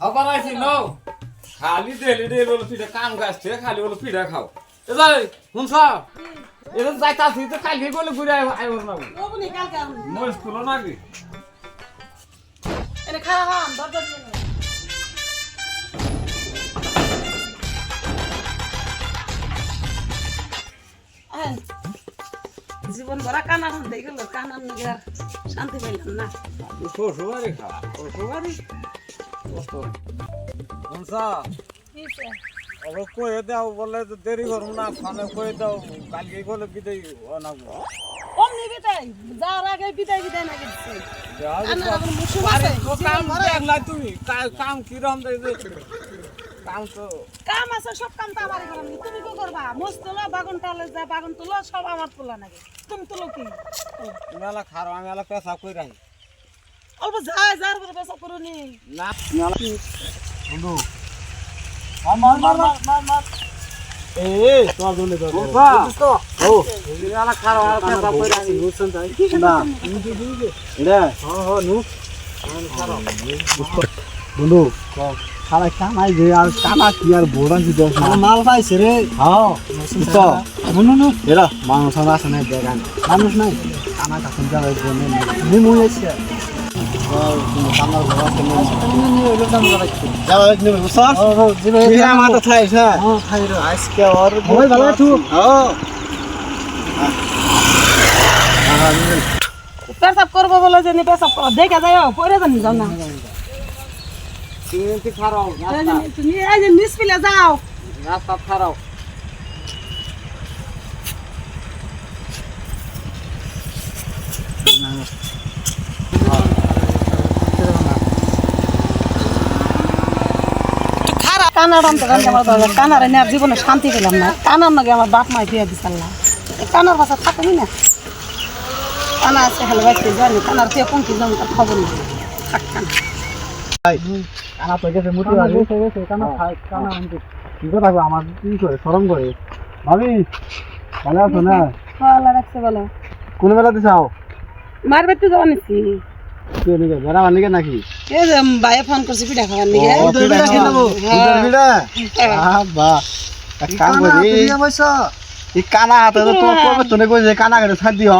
আবার আইছি নাও খালি ডেলি ডেলি বলে পিঠা কাম গাছছে খালি বলে পিঠা খাও। এ যাই শুনছ? এটা যাইতা আসি তো কালকে বলে ঘুরে আইব না মই স্কুল নাকি? এনে খাওয়া নে। আহেন। জীবন ভরা কানা হন দেখে গেল কানার নাকি শান্তি পাইলাম না। শ্বশুরবাড়ি খা শ্বশুরবাড়ি? কষ্ট। শুনছ ওকে কয়ে দাও বলে তো দেরি করুন না ফোনে কয়ে দাও কালকে বলে বিদায় অনাবো। অমনি বিদায়? যাওয়ার আগে বিদায় বিদায় নাকি দিচ্ছে কানার আবার মুসুম আছে তো কাম দেখলা তুমি কা- কাম কিরম দেখবে কাম তো কাম আছে সব কাম তো আমার করার নেই। তুমি কি করবা? মোজ তোলা বাগান টালে যা বাগান তোলা সব আমার তোলা নাকি। তুমি তোলো কি? মেলা খারো আমি মেলা পেশা কই রাখি অল্প যায় যার পরে বেসা করুনি না বন্ধু মার মার মার মার মার এই তোমার জন্য তো ও মেলা খারো মেলা পেশা কই রাখি বুঝছেন তাই না এটা হ্যাঁ হ্যাঁ নু বন্ধু খালা কামাই যে আর কানা কি আর বোরান কি দোষ মাল পাইছে রে হ্যাঁ তো নুনু নু এরা মানুষ আছে না দেখান মানুষ নাই কানা নিমু এসে আজকে ওর ভালো আছো? পেশাব করব বলে যে পেশাব করো দেখে যাই পরে জানি যাও না। তুমি এই যে নিচ পিলে যাও। রাস্তা খারো কানার অন্ত গানকে আমার দরকার কানার এনে আর জীবনে শান্তি পেলাম না। কানার নাকি আমার বাপ মাই দিয়ে দিচ্ছিলাম কানার বাসা থাকুনি না। কানা আছে হেলে বাইতে জানি কানার কে পঙ্কি যাও তার খবর নেই। থাক কানা। কানা তো গেছে মুটি বাড়ি। কানা কানা কি করে থাকব আমার কি করে শরম করে। ভাবি ভালো আছো না? ভালো রাখছে বলো কোন বেলা দিছাও মার বেতে যাওয়া নিচ্ছি তুই বেড়া বানিকে নাকি? ভাইয়ে ফোন করছি পিঠা খাওয়ার নিকে হ্যাঁ এক কাম করি। এই কানা হাতে তো তোর করবে তোনে কইছে কানা করে ছাড় দিও।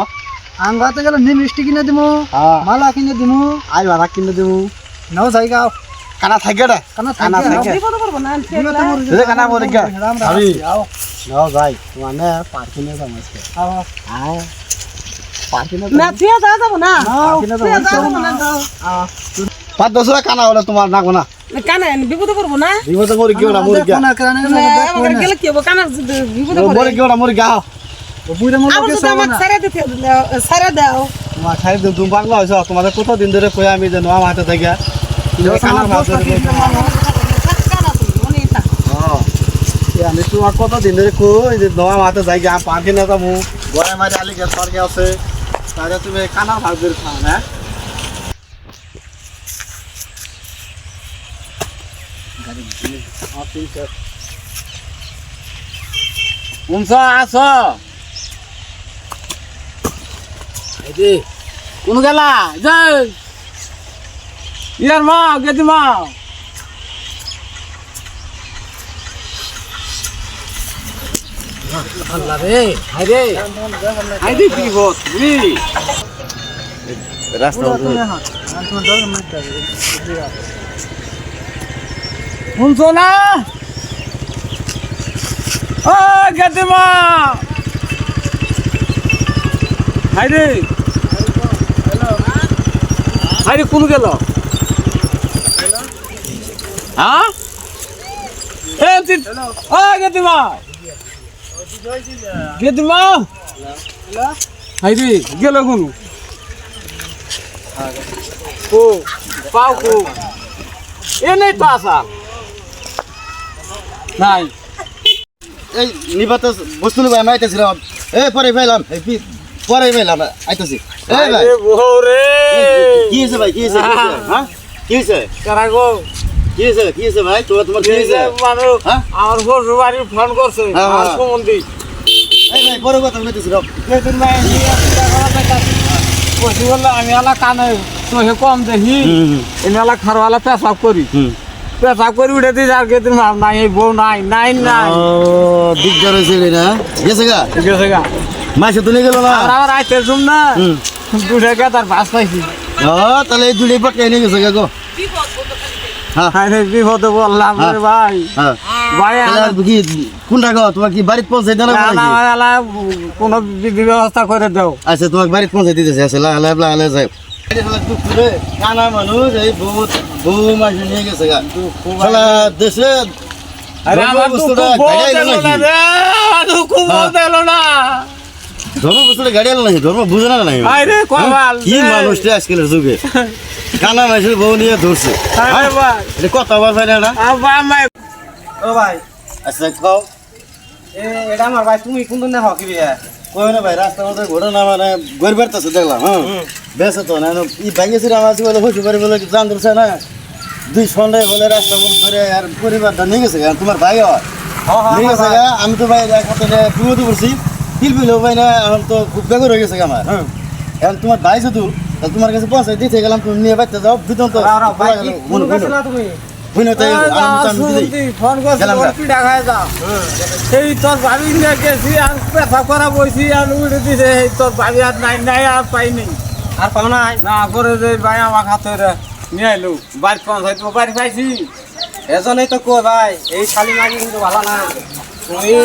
আঙ্গাতে গেলে নি মিষ্টি কিনে দিমু হ্যাঁ। মালা কিনে দিমু। আই বাবা কিনে দেবো নাও জায়গা। কানা থাকে রে। কানা থাকে কানা বলে আও নাও যাই মানে পার্কিনে যাম আজকে। আও। না তুই যা যাব না। তুই যা যাব না পাঁচ দশ কানা হলে তোমার নাগো না কানা বিপদ করব না। বিপদে মরে গিয়ে না মরে কোনা কানে গেলে কি হব? বিপদ মরে না মরে গা তোমাদের কত দিন ধরে কই আমি যে নোয়া হাতে থেকে? আমি তোমার কত দিন ধরে কই যে নোয়া মাতে যাই গা পার্কে না যাব। গড়ে মারি আলি গেছ আছে। তাহলে তুমি কানার ভাত ধরে খাও না কোনছ আছ কোন গেলা যাই ইয়ার মা গেদি মা আল্লাহ রে হাই রে হাই রে কি হত রাস্তা শুনছো না? ও গেদি মা হাই রে কোন গেল? হ্যাঁ? ও গেদি মা গেদি মা হাই রে গেল কোন? কো এ, নেই তো আসা নাই। এই নিবাত বস্তু নিবা আমি আইতেছিলাম এ পরে এই পি- পরে পাইলাম আইতেছি। এই ভাই। আরে বউরে! কি হয়েছে ভাই? কি হয়েছে? হ্যাঁ? কি হয়েছে কারা গো কি হয়েছে কি হয়েছে ভাই? তোমার তোমার কি এই হয়েছে মানুষ হ্যাঁ? আমার শ্বশুর ফোন করছে হ্যাঁ, আমার হ্যাঁ। এই ভাই বড় কথা বলতেছিলাম যেদিন ভাই আমি এলা কানে চোখে কম দেখি। এনে খারোয়ালা পেশাব করি। পেশাব করে উঠে দিস আর কেদিন মাল নাই এই বউ নাই নাই নাই। ও দিকদার হয়েছে না। গেছে গা? ঠিক আছে গা। মাসে তো নিয়ে গেল না? আর আবার আইতে শুন না। হুম। দুধে কে তার বাস পাইছি। ও তাহলে এই দুলি পাকে নিয়ে গেছে গা গো। বিপদে বললাম। রে ভাই। ভাই তাহলে কি কোনটা গো? তোমার কি বাড়িতে পৌঁছে দেন কোন ব্যবস্থা করে দাও। আচ্ছা তোমাকে বাড়িতে পৌঁছে দিতেছে। আচ্ছা যাই। কানা মানুষ এই নিয়ে গেছে গা। শালা দেশে আরে আমার বস্তুটা গাড়ি আইলো না দুঃখ বহুত এলো না। ধর্ম বস্তুটা গাড়ি আলো নাকি? ধর্ম বুঝে না নাকি? আরে কমাল কি মানুষটা আজকালের যুগে? কানা মানুষের বউ নিয়ে ধরছে। এটা কথা বল ভাই না? এটা? আবা মাই ও ভাই। আচ্ছা কও। এ এটা আমার ভাই তুমি কোন দিন হকি বিয়া? কই না ভাই রাস্তার মধ্যে ঘটনা মানে গড় বেড়তেছে দেখলাম হ্যাঁ? বেসে তো না ই ভাঙেছে আমার বলে হইতে পারে বলে না? দুই সন্ধ্যায় বলে রাস্তা বন্ধ করে আর পরিবারটা নিয়ে গেছে তোমার ভাই হয়। নিয়ে গেছে আমি তো ভাই এক হাতে বিমতি করছি পিল পিল না এখন তো খুব বেগর হয়ে গেছে আমার। হ্যাঁ। এখন তোমার ভাই শুধু তোমার কাছে পৌঁছে দিতে গেলাম তুমি নিয়ে বাইতে যাও বিতন তো ভাই কোন না তুমি? বুঝলো তাই ফোন করছি গেলাম ওর গা। পিঠা খাই যা। সেই তোর ভাবি নিয়ে গেছি আর পেশা করা বইছি আর উঠে দিছে এই তোর ভাবি আর নাই নাই আর পাইনি। আর পাও নাই? না করে যে ভাই আমার হাতে নিয়ে এলো বাড়ি পৌঁছাইতে বাড়ি পাইছি। এজন্যই তো কই ভাই এই শালি মাগি কিন্তু ভালো না। তুমি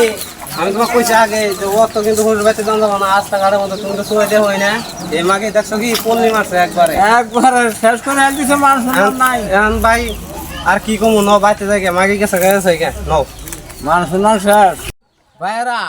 আমি তোমাকে কইছি আগে যে ও তো কিন্তু হুজুর বাইতে জান যাব না রাস্তাঘাটের মধ্যে তুমি তো চলে দেওয়া হয় না। এই মাগে দেখছ কি পল্লি মারছে একবারে। একবারে শেষ করে দিছে মানুষ নাই। এখন ভাই আর কি কমু ন বাইতে যাই মাগে গেছে গেছে কে ন। মানুষ না শেষ। ভাইরা